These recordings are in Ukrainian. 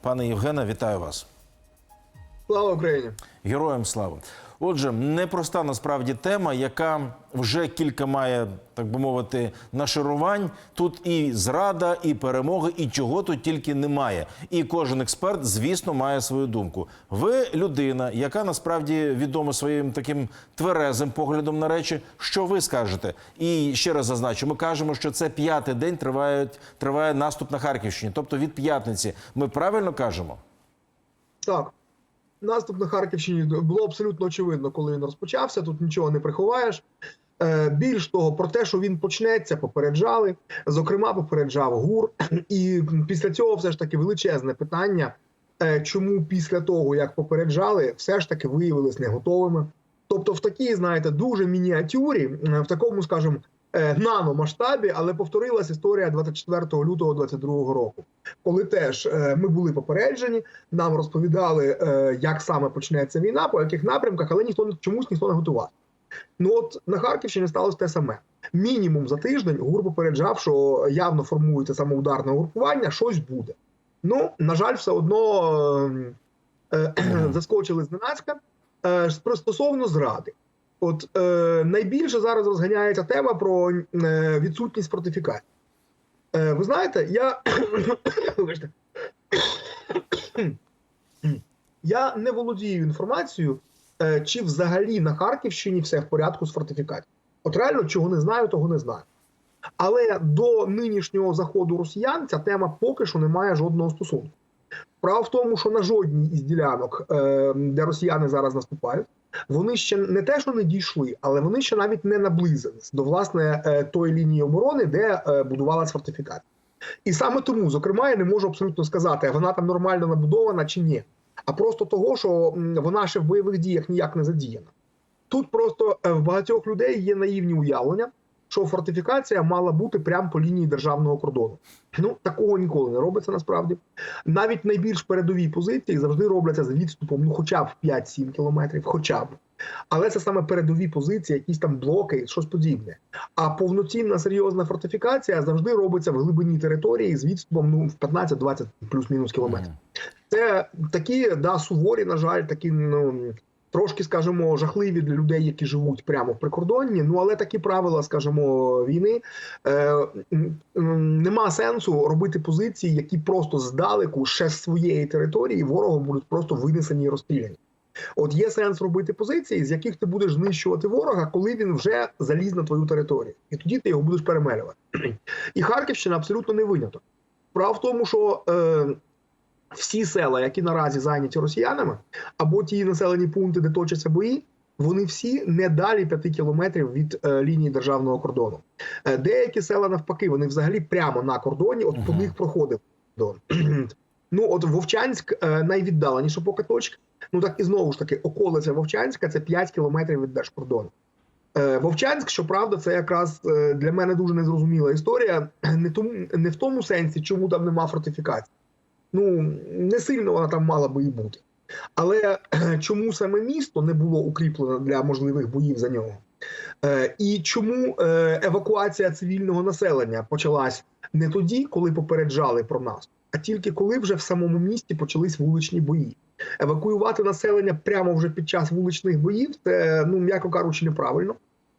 Пане Євгене, вітаю вас. Слава Україні! Героям слава. Отже, непроста насправді тема, яка вже кілька має, так би мовити, нашарувань. Тут і зрада, і перемоги, і чого тут тільки немає. І кожен експерт, звісно, має свою думку. Ви людина, яка насправді відома своїм таким тверезим поглядом на речі. Що ви скажете? І ще раз зазначу, ми кажемо, що це п'ятий день триває, триває наступ на Харківщині, тобто від п'ятниці. Ми правильно кажемо? Так, наступ на Харківщині було абсолютно очевидно, коли він розпочався. Тут нічого не приховаєш. Е, Більш того, про те, що він почнеться, попереджали. Зокрема, попереджав ГУР. І після цього все ж таки величезне питання, е, чому після того, як попереджали, все ж таки виявилися не готовими. Тобто, в такій, знаєте, дуже мініатюрі, е, в такому, скажімо, наномасштабі, але повторилась історія 24 лютого 2022 року, коли теж е, ми були попереджені, нам розповідали, е, як саме почнеться війна, по яких напрямках, але ніхто чомусь ніхто не готував. Ну от на Харківщині сталося те саме. Мінімум за тиждень ГУР попереджав, що явно формується самоударне угрупування, щось буде. Ну, на жаль, все одно е, е, заскочили зненацька. Е, стосовно зради. От е, найбільше зараз розганяється тема про е, відсутність фортифікацій. Е, ви знаєте, я я не володію інформацією, е, чи взагалі на Харківщині все в порядку з фортифікацією. От реально, чого не знаю, того не знаю. Але до нинішнього заходу росіян ця тема поки що не має жодного стосунку. Справа в тому, що на жодній із ділянок, е, де росіяни зараз наступають, вони ще не те, що не дійшли, але вони ще навіть не наблизились до власне е, тої лінії оборони, де будувалася будувалась фортифікація. І саме тому, зокрема, я не можу абсолютно сказати, вона там нормально набудована чи ні. А просто того, що вона ще в бойових діях ніяк не задіяна. Тут просто е, в багатьох людей є наївні уявлення, що фортифікація мала бути прямо по лінії державного кордону. Ну такого ніколи не робиться насправді. Навіть найбільш передові позиції завжди робляться з відступом, ну хоча б 5-7 кілометрів, хоча б. Але це саме передові позиції, якісь там блоки, щось подібне. А повноцінна серйозна фортифікація завжди робиться в глибині території з відступом ну, в 15-20 плюс-мінус кілометрів. Це такі да, суворі, на жаль, такі ну. Трошки, скажімо, жахливі для людей, які живуть прямо в прикордонні. Ну але такі правила, скажімо, війни е, нема сенсу робити позиції, які просто здалеку ще з своєї території ворогом будуть просто винесені і розстріляні. От є сенс робити позиції, з яких ти будеш знищувати ворога, коли він вже заліз на твою територію, і тоді ти його будеш перемелювати. І Харківщина абсолютно не виняток. Справа в тому, що е, всі села, які наразі зайняті росіянами, або ті населені пункти, де точаться бої, вони всі не далі 5 кілометрів від е, лінії державного кордону. Е, деякі села навпаки, вони взагалі прямо на кордоні, от по них проходив кордон. ну от Вовчанськ е, найвіддаленіша поки точка. Ну так і знову ж таки, околиця Вовчанська це 5 кілометрів від держкордону. Е, Вовчанськ, щоправда, це якраз е, для мене дуже незрозуміла історія. Не тому не в тому сенсі, чому там нема фортифікації. Ну не сильно вона там мала би і бути. Але е, чому саме місто не було укріплено для можливих боїв за нього? Е, І чому е, евакуація цивільного населення почалась не тоді, коли попереджали про нас, а тільки коли вже в самому місті почались вуличні бої? Евакуювати населення прямо вже під час вуличних боїв це, ну м'яко кажучи, неправильно.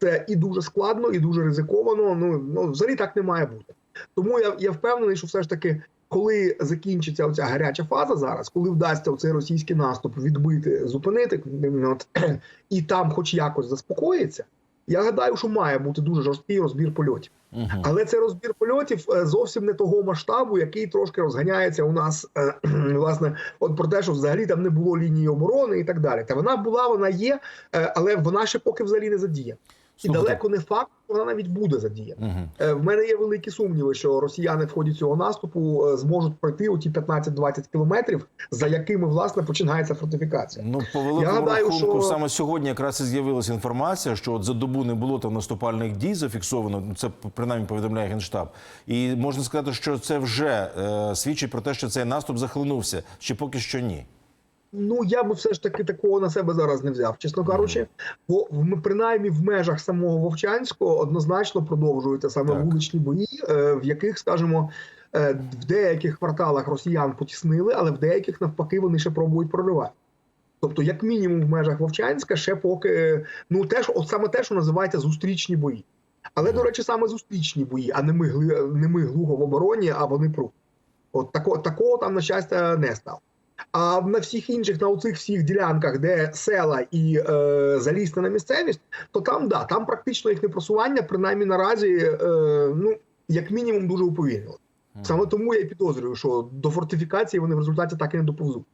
Це і дуже складно, і дуже ризиковано. Ну, ну взагалі так не має бути. Тому я, я впевнений, що все ж таки, коли закінчиться оця гаряча фаза зараз, коли вдасться оцей російський наступ відбити, зупинити, от, і там, хоч якось заспокоїться, я гадаю, що має бути дуже жорсткий розбір польотів. Угу. Але це розбір польотів е, зовсім не того масштабу, який трошки розганяється у нас е, власне, от про те, що взагалі там не було лінії оборони і так далі. Та вона була, вона є, е, але вона ще поки взагалі не задіяна. І Слухайте. далеко не факт, що вона навіть буде задіяна. Угу. В мене є великі сумніви, що росіяни в ході цього наступу е, зможуть пройти у ті 15-20 кілометрів, за якими власне починається фортифікація. Ну, по великому гадаю, рахунку, що- саме сьогодні якраз і з'явилася інформація, що от за добу не було там наступальних дій зафіксовано. Ну, Це принаймні повідомляє генштаб. І можна сказати, що це вже е, свідчить про те, що цей наступ захлинувся, чи поки що ні. Ну я би все ж таки такого на себе зараз не взяв, чесно кажучи. Бо в принаймні в межах самого Вовчанського однозначно продовжуються саме Так. вуличні бої, е, в яких, скажімо, е, в деяких кварталах росіян потіснили, але в деяких навпаки вони ще пробують проривати. Тобто, як мінімум, в межах Вовчанська ще поки ну теж, от саме те, що називається зустрічні бої. Але, до речі, саме зустрічні бої, а не ми, не ми глухо в обороні, а вони пру. От тако, такого там, на щастя, не стало. А на всіх інших, на оцих всіх ділянках, де села і е, залізти на місцевість, то там да, там практично їхнє просування, принаймні наразі, е, ну як мінімум, дуже уповільнило. Саме тому я і підозрюю, що до фортифікації вони в результаті так і не доповзуть.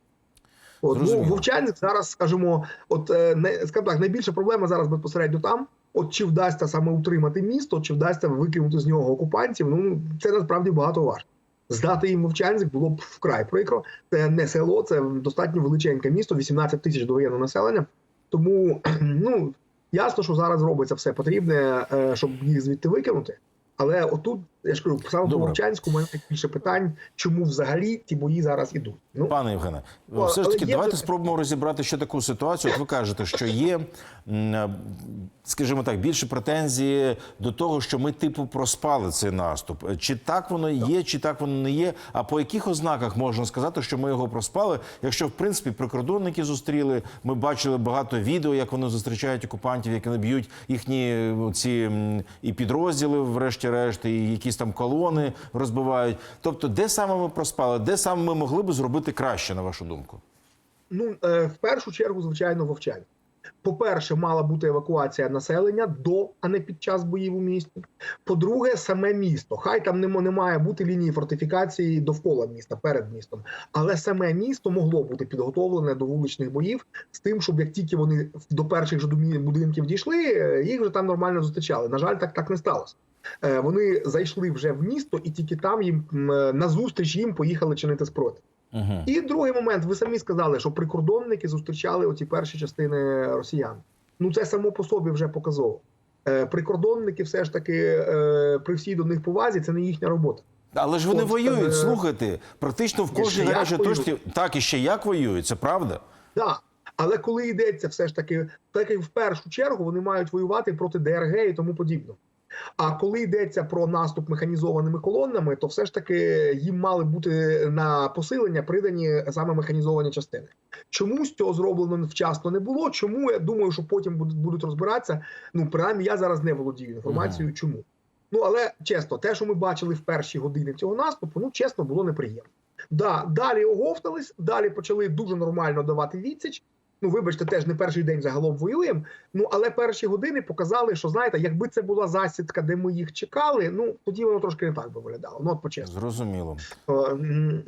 От, ну. Вовчанськ зараз, скажімо, от е, не скажімо так, найбільша проблема зараз безпосередньо там. От чи вдасться саме утримати місто, чи вдасться викинути з нього окупантів? Ну це насправді багато важко. Здати їм мовчанськ було б вкрай прикро. Це не село, це достатньо величеньке місто, 18 тисяч довоєнного населення. Тому ну ясно, що зараз робиться все потрібне, е, щоб їх звідти викинути. Але отут я ж кажу, по Добре. Вовчанську у мене більше питань, чому взагалі ті бої зараз ідуть. Ну Пане Євгене, Ну, все ж таки, давайте вже- спробуємо розібрати ще таку ситуацію. От ви кажете, що є, е, скажімо так, більше претензії до того, що ми типу проспали цей наступ. Чи так воно є, чи так воно не є? А по яких ознаках можна сказати, що ми його проспали? Якщо в принципі прикордонники зустріли, ми бачили багато відео, як вони зустрічають окупантів, які наб'ють їхні е, ці і підрозділи, врешті-решт, і якісь там колони розбивають. Тобто, де саме ми проспали, де саме ми могли би зробити краще, на вашу думку? Ну, е, в першу чергу, звичайно, вовчання. По-перше, мала бути евакуація населення до, а не під час боїв у місті. По-друге, саме місто. Хай там не, має бути лінії фортифікації довкола міста, перед містом. Але саме місто могло бути підготовлене до вуличних боїв з тим, щоб як тільки вони до перших же будинків дійшли, е, їх вже там нормально зустрічали. На жаль, так, так не сталося. Е, Вони зайшли вже в місто, і тільки там їм е, назустріч їм поїхали чинити спротив. Угу. І другий момент, ви самі сказали, що прикордонники зустрічали оці перші частини росіян. Ну це само по собі вже показово. Е, Прикордонники, все ж таки, при всій до них повазі, це не їхня робота. Але ж вони От, воюють, е, слухайте, практично в кожній як точці так і ще як воюють, це правда. Да. Але коли йдеться все ж таки, так як в першу чергу вони мають воювати проти ДРГ і тому подібне. А коли йдеться про наступ механізованими колоннами, то все ж таки їм мали бути на посилення придані саме механізовані частини. Чомусь цього зроблено вчасно не було. Чому я думаю, що потім будуть, будуть розбиратися. Ну принаймні, я зараз не володію інформацією. Чому? Ну але чесно, те, що ми бачили в перші години цього наступу, ну чесно, було неприємно. Да, далі оговтались, далі почали дуже нормально давати відсіч. Ну, вибачте, теж не перший день загалом воюємо. Ну але перші години показали, що знаєте, якби це була засідка, де ми їх чекали, ну тоді воно трошки не так би виглядало. Ну от почесно. Зрозуміло. І,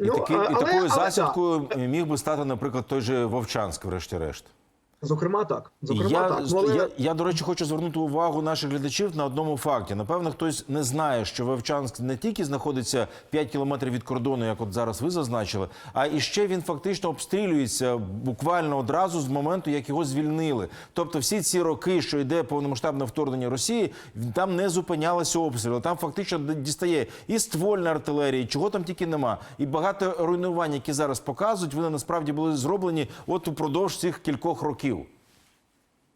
І, таки, і такою засідкою міг би стати, наприклад, той же Вовчанськ, врешті-решт. Зокрема, так. Зокрема, я, так. Ну, але... я, я, до речі, хочу звернути увагу наших глядачів на одному факті. Напевно, хтось не знає, що Вовчанськ не тільки знаходиться 5 кілометрів від кордону, як от зараз ви зазначили, а і ще він фактично обстрілюється буквально одразу з моменту, як його звільнили. Тобто, всі ці роки, що йде повномасштабне вторгнення Росії, там не зупинялися обстріли. Там фактично дістає і ствольна артилерія, чого там тільки нема. І багато руйнувань, які зараз показують, вони насправді були зроблені от упродовж цих кількох років.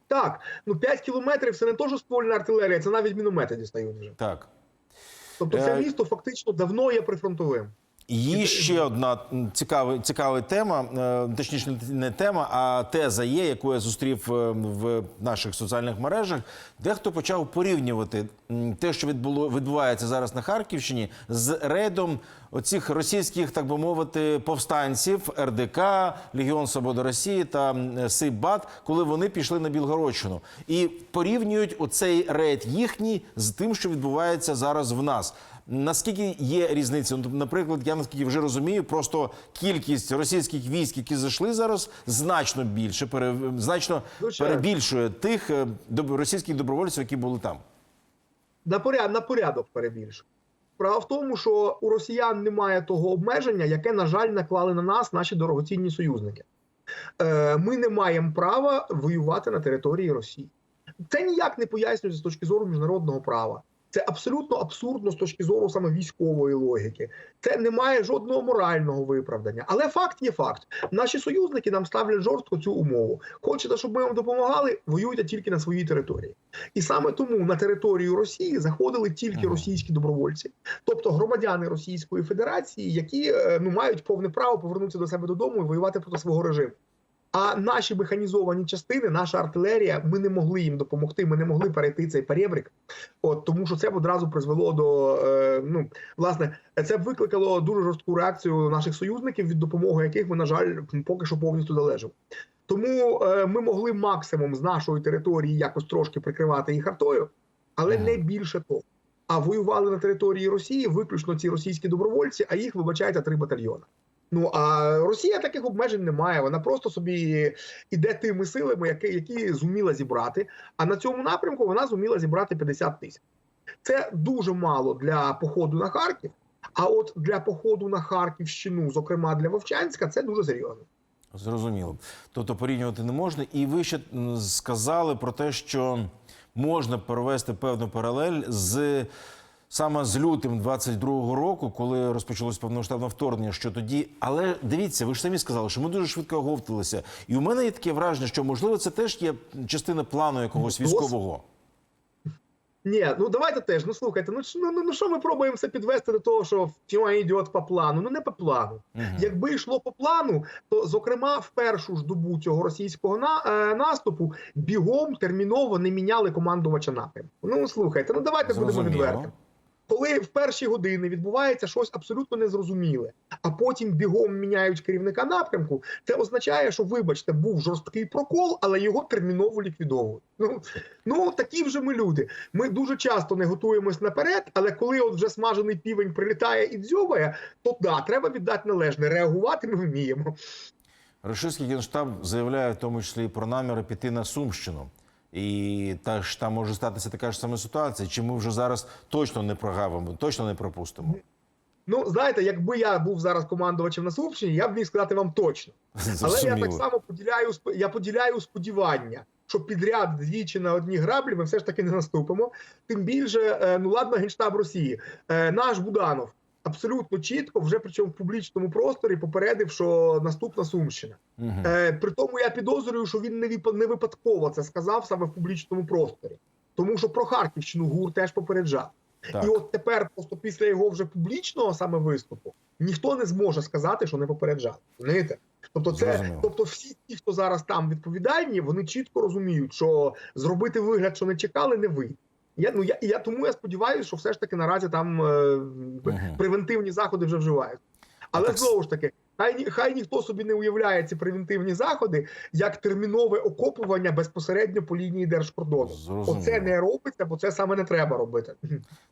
Так, ну 5 кілометрів це не то, що ствольна артилерія, це навіть міномети дістають вже. Так. Тобто це Е, місто фактично давно є прифронтовим. Є ще одна цікава, цікава тема, е, точніше, не тема, а теза є, яку я зустрів е, в наших соціальних мережах. Дехто почав порівнювати те, що відбуло, відбувається зараз на Харківщині, з рейдом оцих російських, так би мовити, повстанців РДК, Легіон Свободи Росії та Сибат, коли вони пішли на Білгородщину. І порівнюють оцей рейд їхній з тим, що відбувається зараз в нас. Наскільки є різниця? Ну, тобто, наприклад, я наскільки вже розумію, просто кількість російських військ, які зайшли зараз, значно більше, пере, значно Звичайно. перебільшує тих е, російських добровольців, які були там. на поряд, на порядок перебільшую. Справа в тому, що у росіян немає того обмеження, яке, на жаль, наклали на нас наші дорогоцінні союзники. Е, Ми не маємо права воювати на території Росії. Це ніяк не пояснюється з точки зору міжнародного права. Це абсолютно абсурдно з точки зору саме військової логіки. Це не має жодного морального виправдання. Але факт є факт. Наші союзники нам ставлять жорстко цю умову. Хочете, щоб ми вам допомагали, воюйте тільки на своїй території. І саме тому на територію Росії заходили тільки Ага. російські добровольці, тобто громадяни Російської Федерації, які е, ну мають повне право повернутися до себе додому і воювати проти свого режиму. А наші механізовані частини, наша артилерія, ми не могли їм допомогти. Ми не могли перейти цей перебрік. От тому, що це б одразу призвело до е, ну власне, це б викликало дуже жорстку реакцію наших союзників, від допомоги яких ми, на жаль, поки що повністю залежимо. Тому е, ми могли максимум з нашої території якось трошки прикривати їх артою, але не більше того. А воювали на території Росії виключно ці російські добровольці, а їх вибачайте три батальйони. Ну а Росія таких обмежень не має. Вона просто собі іде тими силами, які, які зуміла зібрати. А на цьому напрямку вона зуміла зібрати 50 тисяч. Це дуже мало для походу на Харків. А от для походу на Харківщину, зокрема для Вовчанська, це дуже серйозно. Зрозуміло. Тобто порівнювати не можна. І ви ще сказали про те, що можна провести певну паралель з саме з лютим 22-го року, коли розпочалось повномасштабне вторгнення. Що тоді, але дивіться, ви ж самі сказали, що ми дуже швидко оговталися. І у мене є таке враження, що можливо це теж є частина плану якогось військового. Ні, ну давайте теж. Ну слухайте, ну що- ну, ну, ну що ми пробуємо все підвести до того, що все йде по плану? Ну не по плану. Мгм. Якби йшло по плану, то зокрема в першу ж добу цього російського на, е, наступу бігом терміново не міняли командувача напрямку. Ну слухайте, ну давайте будемо Зрозуміло. Коли в перші години відбувається щось абсолютно незрозуміле, а потім бігом міняють керівника напрямку, це означає, що, вибачте, був жорсткий прокол, але його терміново ліквідовують. Ну, ну такі вже ми люди. Ми дуже часто не готуємось наперед, але коли от вже смажений півень прилітає і дзьобає, то да, треба віддати належне. Реагувати ми вміємо. Російський генштаб заявляє в тому числі і про наміри піти на Сумщину. І та ж там може статися така ж сама ситуація. Чи ми вже зараз точно не прогавимо, точно не пропустимо? Ну, знаєте, якби я був зараз командувачем на Сумщині, я б міг сказати вам точно. Але я так само поділяю я поділяю сподівання, що підряд двічі на одні граблі ми все ж таки не наступимо. Тим більше, е, ну ладно, генштаб Росії, Е, наш Буданов абсолютно чітко, вже причому в публічному просторі попередив, що наступна Сумщина. Мгм. Е, При тому я підозрюю, що він не випа- не випадково це сказав саме в публічному просторі, тому що про Харківщину ГУР теж попереджав. Так. І от тепер, просто після його вже публічного саме виступу, ніхто не зможе сказати, що не попереджав. Розумієте? Тобто, це тобто, всі ті, хто зараз там відповідальні, вони чітко розуміють, що зробити вигляд, що не чекали, не вийде. Я ну я, я тому я сподіваюся, що все ж таки наразі там е, превентивні заходи вже вживають. Але так знову ж таки, хай ні- хай ніхто собі не уявляє ці превентивні заходи як термінове окопування безпосередньо по лінії держкордону. Зрозуміло. Оце не робиться, бо це саме не треба робити.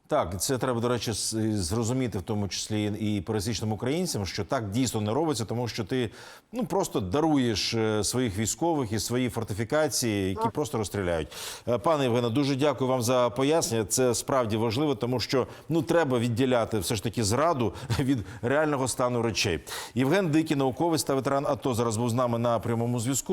Так, це треба, до речі, зрозуміти, в тому числі і пересічним українцям, що так дійсно не робиться, тому що ти ну просто даруєш е, своїх військових і свої фортифікації, які просто розстріляють. Е, Пане Євгене, дуже дякую вам за пояснення. Це справді важливо, тому що ну треба відділяти все ж таки зраду від реального стану речей. Євген Дикий, науковець та ветеран АТО, зараз був з нами на прямому зв'язку.